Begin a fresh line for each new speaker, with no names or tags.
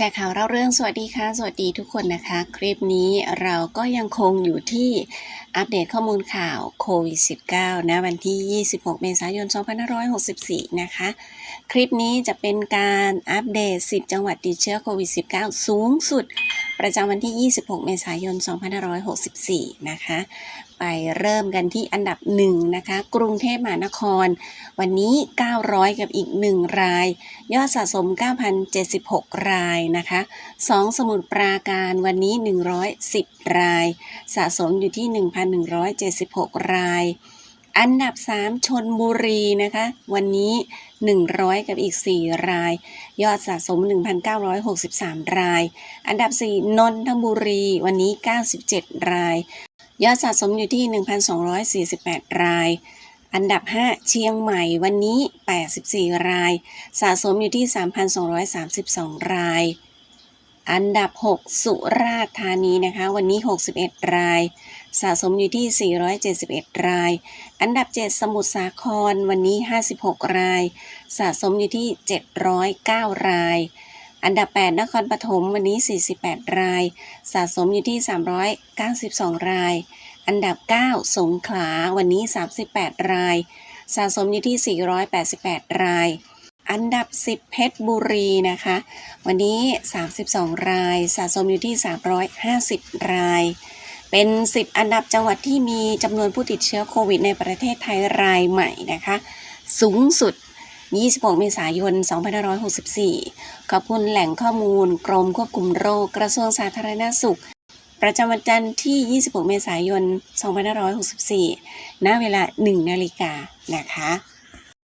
ชร์ข่าวเล่าเรื่องสวัสดีค่ะ สวัสดีทุกคนนะคะ คลิปนี้เราก็ยังคงอยู่ที่อัปเดตข้อมูลข่าวโควิด -19 นะวันที่ 26 เมษายน 2564 นะคะ คลิปนี้จะเป็นการอัปเดต 10 จังหวัดติดเชื้อโควิด -19 สูงสุด ประจำวันที่ 26 เมษายน 2564 นะคะ ไปเริ่มกันที่อันดับหนึ่งนะคะ กรุงเทพมหานคร วันนี้ 900 กับอีก 1 ราย ยอดสะสม 9,076 รายนะคะ 2 สมุทรปราการวันนี้ 110 ราย สะสมอยู่ที่ 1,176 ราย อันดับ 3 ชนบุรีนะคะ วันนี้ 100 กับอีก 4 ราย ยอดสะสม 1,963 ราย อันดับ 4 นนทบุรี วันนี้ 97 ราย ยอดสะสมอยู่ที่ 1,248 ราย อันดับ 5 เชียงใหม่วันนี้ 84 ราย สะสมอยู่ที่ 3,232 ราย อันดับ 6 สุราษฎร์ธานีนะคะ วันนี้ 61 ราย สะสมอยู่ที่ 471 ราย อันดับ 7 สมุทรสาครวันนี้ 56 ราย สะสมอยู่ที่ 709 ราย อันดับ 8 นครปฐมวันนี้ 48 ราย สะสมอยู่ที่ 392 ราย อันดับ 9 สงขลาวันนี้ 38 ราย สะสมอยู่ที่ 488 ราย อันดับ 10 เพชรบุรีนะคะ วันนี้ 32 ราย สะสมอยู่ที่ 350 ราย เป็น 10 อันดับจังหวัดที่มีจำนวนผู้ติดเชื้อโควิดในประเทศไทยรายใหม่นะคะ สูงสุด 26 เมษายน 2564 ขอบคุณแหล่งข้อมูล กรมควบคุมโรค กระทรวงสาธารณสุข ประจำวันจันทร์ที่ 26 เมษายน 2564 ณ เวลา 1 นาฬิกานะคะ